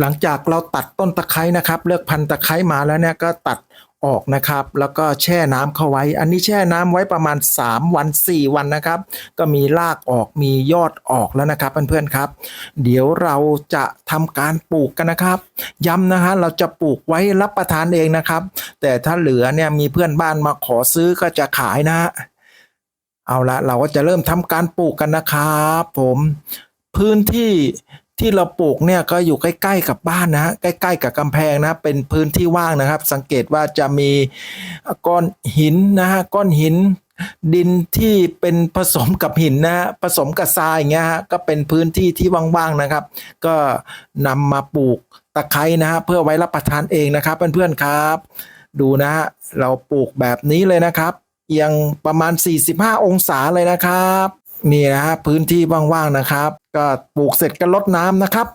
หลังจากเราตัดต้นตะไคร้นะครับ เลือกพันตะไคร้มาแล้วเนี่ยก็ตัดออกนะครับ แล้วก็แช่น้ำเข้าไว้ อันนี้แช่น้ำไว้ประมาณ 3 วัน 4 วันนะครับ ก็มีรากออกมียอดออกแล้วนะครับเพื่อนๆครับ เดี๋ยวเราจะทำการปลูกกันนะครับ ย้ำนะฮะเราจะปลูกไว้รับประทานเองนะครับ แต่ถ้าเหลือเนี่ยมีเพื่อนบ้านมาขอซื้อก็จะขายนะฮะเอาละเราก็จะเริ่มทำการปลูกกันนะครับ ผม พื้นที่ ที่เราปลูกเนี่ยก็อยู่ใกล้ ๆ กับบ้านนะฮะใกล้ ๆ กับกำแพงนะ เป็นพื้นที่ว่างนะครับ สังเกตว่าจะมีก้อนหินนะฮะก้อนหินดินที่เป็นผสมกับหินนะฮะผสมกับทรายอย่างเงี้ยฮะก็เป็นพื้นที่ที่ว่างๆนะครับ ก็นำมาปลูกตะไคร้นะฮะเพื่อไว้รับประทานเองนะครับเพื่อนๆครับ ดูนะฮะเราปลูกแบบนี้เลยนะครับเอียงประมาณ 45 องศาเลยนะครับ นี่นะฮะพื้นที่ว่างๆนะครับ ก็ปลูกเสร็จก็ลดน้ำนะครับ